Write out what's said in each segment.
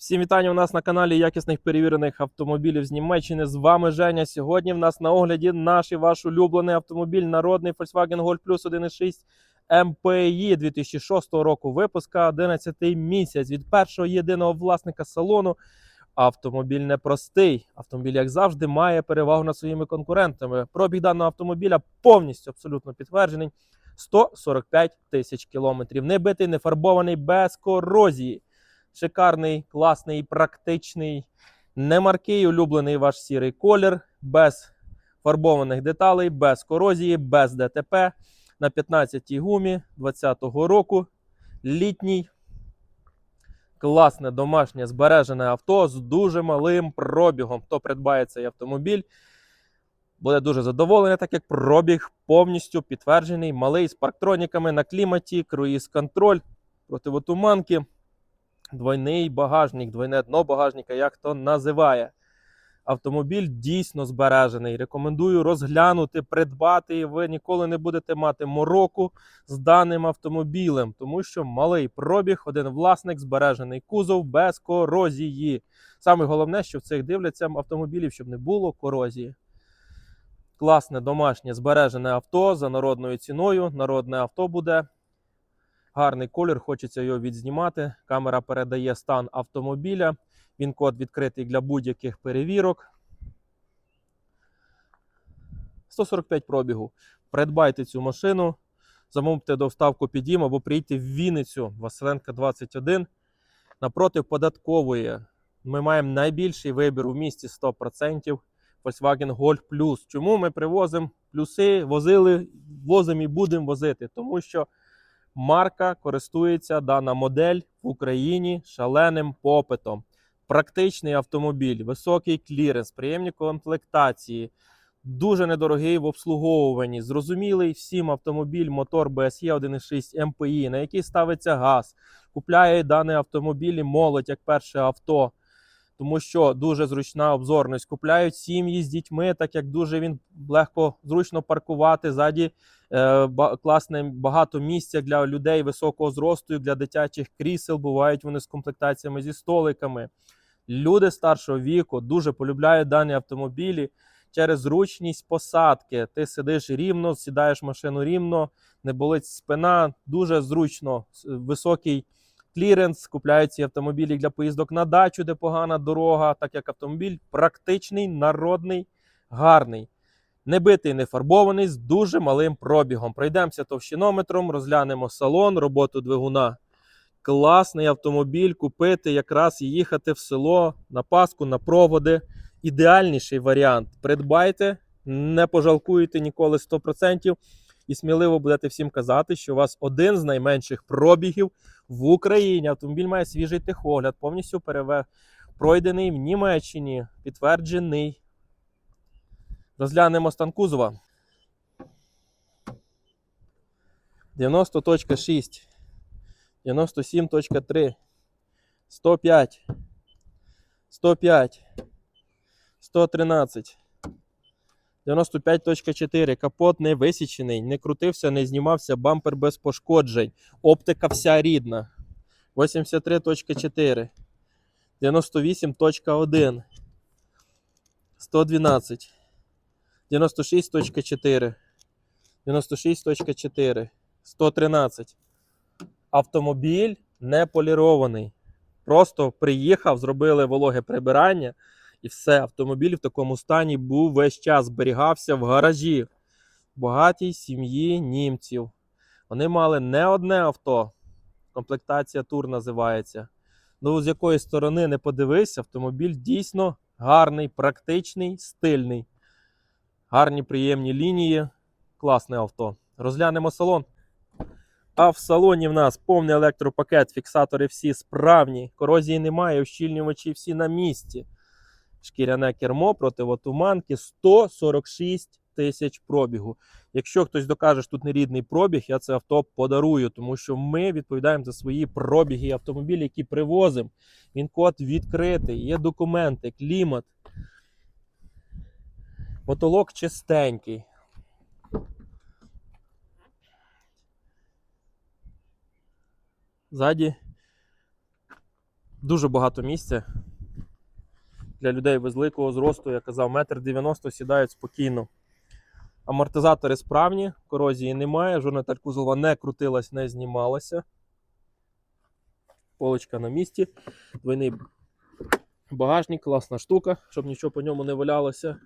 Всім вітання у нас на каналі якісних перевірених автомобілів з Німеччини. З вами Женя. Сьогодні в нас на огляді наш і ваш улюблений автомобіль, народний Volkswagen Golf Plus 1.6 MPI 2006 року випуска, 11 місяць від першого єдиного власника салону. Автомобіль непростий. Автомобіль, як завжди, має перевагу над своїми конкурентами. Пробіг даного автомобіля повністю абсолютно підтверджений. 145 тисяч кілометрів. Не битий, не фарбований, без корозії. Шикарний, класний, практичний, немаркий, улюблений ваш сірий колір, без фарбованих деталей, без корозії, без ДТП. На 15-й гумі 20-го року. Літній. Класне домашнє збережене авто з дуже малим пробігом. Хто придбає цей автомобіль, буде дуже задоволений, так як пробіг повністю підтверджений, малий з парктроніками на кліматі, круїз-контроль, противотуманки, двойний багажник, двойне дно багажника, як то називає. Автомобіль дійсно збережений. Рекомендую розглянути, придбати, і ви ніколи не будете мати мороку з даним автомобілем, тому що малий пробіг, один власник, збережений кузов без корозії. Саме головне, що в цих дивляться автомобілів, щоб не було корозії. Класне домашнє збережене авто за народною ціною. Народне авто буде. Гарний колір, хочеться його відзнімати. Камера передає стан автомобіля. Він код відкритий для будь-яких перевірок. 145 пробігу. Придбайте цю машину, замовте доставку під дім або приїдьте в Вінницю, Василенка 21. Напроти податкової. Ми маємо найбільший вибір у місті 100%. Volkswagen Golf Plus. Чому ми привозимо плюси, возили, возимо і будемо возити? Тому що марка користується дана модель в Україні шаленим попитом. Практичний автомобіль, високий кліренс, приємні комплектації, дуже недорогий в обслуговуванні, зрозумілий всім автомобіль, мотор BSE 1.6 MPI, на який ставиться газ. Купляє даний автомобіль і молодь як перше авто тому що дуже зручна обзорність. Купляють сім'ї з дітьми, так як дуже він легко зручно паркувати. Ззаді класне багато місця для людей високого зросту, для дитячих крісел. Бувають вони з комплектаціями зі столиками. Люди старшого віку дуже полюбляють дані автомобілі через зручність посадки. Ти сидиш рівно, сідаєш машину рівно, не болить спина, дуже зручно, високий кліренс, купляють ці автомобілі для поїздок на дачу, де погана дорога, так як автомобіль практичний, народний, гарний. Не битий, не фарбований, з дуже малим пробігом. Пройдемося товщинометром, розглянемо салон, роботу двигуна. Класний автомобіль купити якраз і їхати в село на Пасху, на проводи. Ідеальніший варіант. Придбайте, не пожалкуєте ніколи 100%. І сміливо будете всім казати, що у вас один з найменших пробігів в Україні. Автомобіль має свіжий техогляд, повністю переве... пройдений в Німеччині, підтверджений. Розглянемо стан кузова. 90.6, 97.3, 105, 105, 113, 95.4. Капот не висічений, не крутився, не знімався, бампер без пошкоджень. Оптика вся рідна. 83.4. 98.1. 112. 96.4. 96.4. 113. Автомобіль не полірований. Просто приїхав, зробили вологе прибирання, і все. Автомобіль в такому стані був весь час, зберігався в гаражі багатій сім'ї німців. Вони мали не одне авто. Комплектація тур називається. Ну, з якої сторони не подивись, автомобіль дійсно гарний, практичний, стильний. Гарні приємні лінії. Класне авто. Розглянемо салон. А в салоні в нас повний електропакет, фіксатори всі справні, корозії немає, ущільнювачі всі на місці. Шкіряне кермо, противотуманки 146 тисяч пробігу. Якщо хтось докаже, що тут не рідний пробіг, я це авто подарую, тому що ми відповідаємо за свої пробіги автомобілі, які привозимо. Він код відкритий, є документи, клімат. Потолок чистенький. Ззаді Дуже багато місця. Для людей великого зросту, я казав, метр 90 сідають спокійно. Амортизатори справні, корозії немає, жодна кузова не крутилась, не знімалася. Полочка на місці. Двойний багажник, класна штука, щоб нічого по ньому не валялося.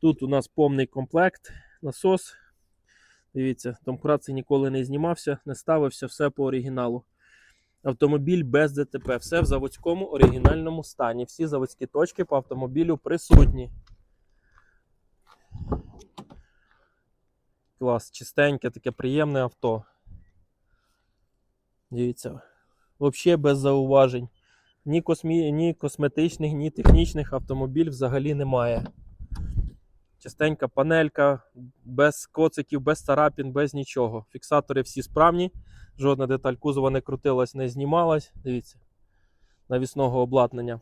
Тут у нас повний комплект, насос. Дивіться, домкрат ніколи не знімався, не ставився, все по оригіналу. Автомобіль без ДТП, все в заводському оригінальному стані. Всі заводські точки по автомобілю присутні. Клас, чистеньке, таке приємне авто. Дивіться, взагалі без зауважень. Ні, космі... ні косметичних, ні технічних автомобіль взагалі немає. Чистенька панелька, без коциків, без царапін, без нічого. Фіксатори всі справні, жодна деталь кузова не крутилась, не знімалась. Дивіться, навісного обладнання.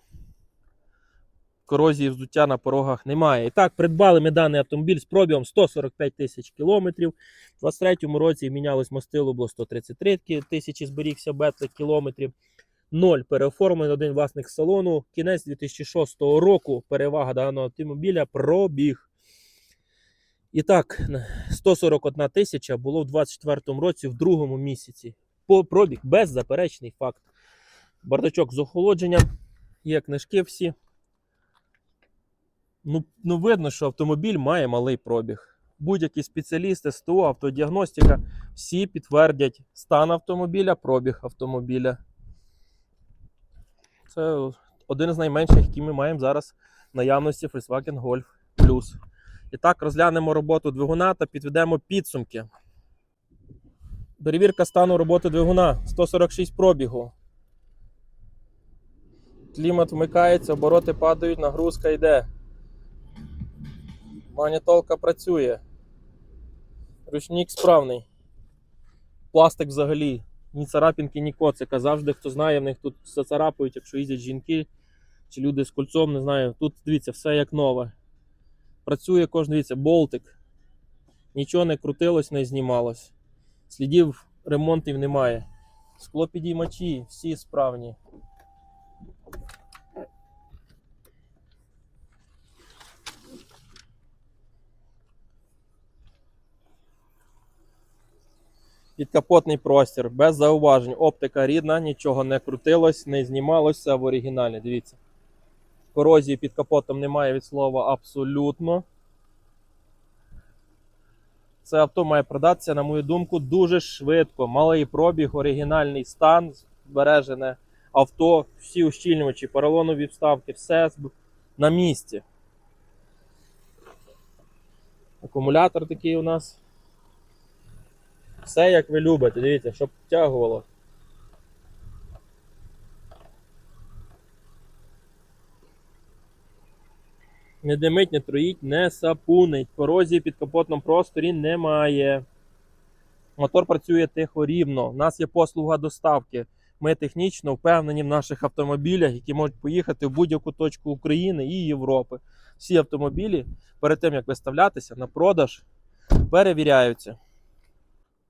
Корозії вздуття на порогах немає. І так, придбали ми даний автомобіль з пробігом 145 тисяч кілометрів. У 23-му році мінялось мастило, було 133 тисячі зберігся бетли кілометрів. Ноль переоформлений один власник салону. Кінець 2006 року перевага даного автомобіля пробіг. І так, 141 тисяча було в 24 році, в другому місяці. По пробіг беззаперечний факт. Бардачок з охолодженням, є книжки всі. Ну, ну видно, що автомобіль має малий пробіг. Будь-які спеціалісти, СТО, автодіагностика, всі підтвердять стан автомобіля, пробіг автомобіля. Це один з найменших, які ми маємо зараз наявності Volkswagen Golf Plus. І так, розглянемо роботу двигуна та підведемо підсумки. Перевірка стану роботи двигуна 146 пробігу. Клімат вмикається, обороти падають, нагрузка йде. Магнітолка працює. Ручник справний. Пластик взагалі. Ні царапінки, ні коцика. Завжди хто знає, в них тут все царапають, якщо їздять жінки чи люди з кольцом, не знаю. Тут дивіться, все як нове. Працює кожен, дивіться, болтик. Нічого не крутилось, не знімалось. Слідів ремонтів немає. Склопідіймачі, всі справні. Підкапотний простір, без зауважень. Оптика рідна, нічого не крутилось, не знімалося в оригіналі. Дивіться. Корозії під капотом немає від слова абсолютно. Це авто має продатися, на мою думку, дуже швидко. Малий пробіг, оригінальний стан, збережене авто, всі ущільнювачі, поролонові вставки, все на місці. Акумулятор такий у нас. Все як ви любите, дивіться, щоб втягувало. Не димить, не троїть, не сапунить. Корозії під капотному просторі немає. Мотор працює тихо рівно. У нас є послуга доставки. Ми технічно впевнені в наших автомобілях, які можуть поїхати в будь-яку точку України і Європи. Всі автомобілі перед тим як виставлятися на продаж, перевіряються.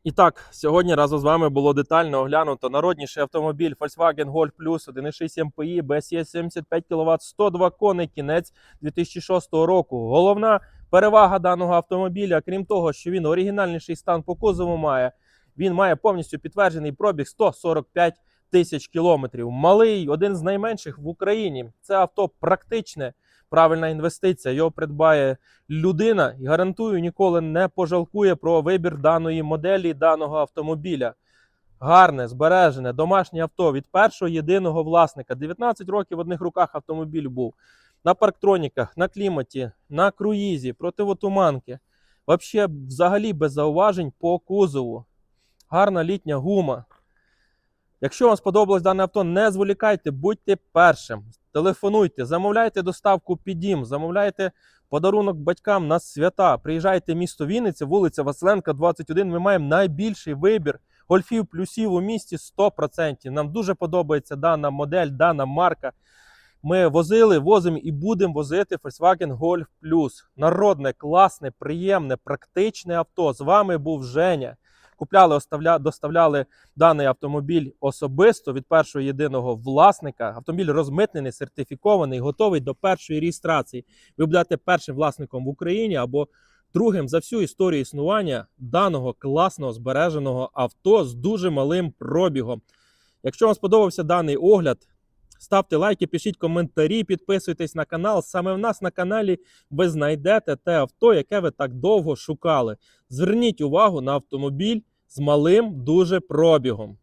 І так, сьогодні разом з вами було детально оглянуто народніший автомобіль Volkswagen Golf Plus 1.6 MPI, BSE 75 кВт, 102 коней, кінець 2006 року. Головна перевага даного автомобіля, крім того, що він оригінальніший стан по кузову має, він має повністю підтверджений пробіг 145 тисяч кілометрів. Малий, один з найменших в Україні. Це авто практичне, правильна інвестиція. Його придбає людина і гарантую, ніколи не пожалкує про вибір даної моделі даного автомобіля. Гарне, збережене, домашнє авто від першого єдиного власника. 19 років в одних руках автомобіль був. На парктроніках, на кліматі, на круїзі, противотуманки. Вообще, взагалі без зауважень по кузову. Гарна літня гума. Якщо вам сподобалось дане авто, не зволікайте, будьте першим. Телефонуйте, замовляйте доставку під дім, замовляйте подарунок батькам на свята. Приїжджайте в місто Вінниця, вулиця Василенка, 21. Ми маємо найбільший вибір гольфів плюсів у місті 100%. Нам дуже подобається дана модель, дана марка. Ми возили, возимо і будемо возити Volkswagen Golf Plus. Народне, класне, приємне, практичне авто. З вами був Женя. Купляли, оставля, доставляли даний автомобіль особисто від першого єдиного власника. Автомобіль розмитнений, сертифікований, готовий до першої реєстрації. Ви будете першим власником в Україні або другим за всю історію існування даного класного збереженого авто з дуже малим пробігом. Якщо вам сподобався даний огляд, ставте лайки, пишіть коментарі, підписуйтесь на канал. Саме в нас на каналі ви знайдете те авто, яке ви так довго шукали. Зверніть увагу на автомобіль з малим дуже пробігом.